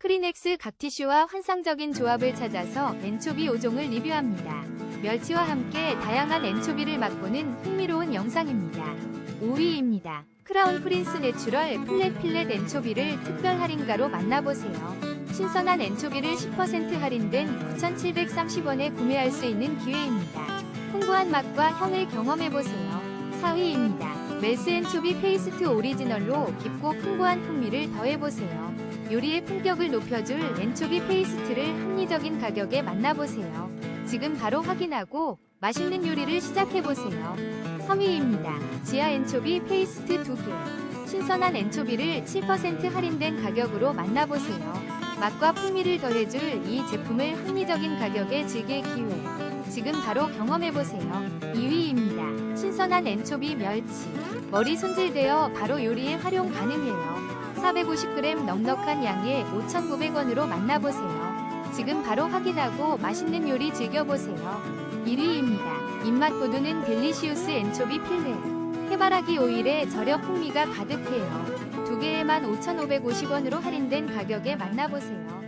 크리넥스 각티슈와 환상적인 조합을 찾아서 엔초비 5종을 리뷰합니다. 멸치와 함께 다양한 엔초비를 맛보는 흥미로운 영상입니다. 5위입니다. 크라운 프린스 내추럴 플랫 필렛 엔초비를 특별 할인가로 만나보세요. 신선한 엔초비를 10% 할인된 9,730원에 구매할 수 있는 기회입니다. 풍부한 맛과 향을 경험해보세요. 4위입니다. 멜스 엔초비 페이스트 오리지널로 깊고 풍부한 풍미를 더해보세요. 요리의 품격을 높여줄 엔초비 페이스트를 합리적인 가격에 만나보세요. 지금 바로 확인하고 맛있는 요리를 시작해보세요. 3위입니다. 지아 엔초비 페이스트 2개. 신선한 엔초비를 7% 할인된 가격으로 만나보세요. 맛과 풍미를 더해줄 이 제품을 합리적인 가격에 즐길 기회. 지금 바로 경험해보세요. 2위입니다. 신선한 엔초비 멸치. 머리 손질되어 바로 요리에 활용 가능해요. 450g 넉넉한 양에 5,900원으로 만나보세요. 지금 바로 확인하고 맛있는 요리 즐겨보세요. 1위입니다. 입맛 돋우는 델리시우스 엔초비 필렛. 해바라기 오일에 절여 풍미가 가득해요. 두 개에만 5,550원으로 할인된 가격에 만나보세요.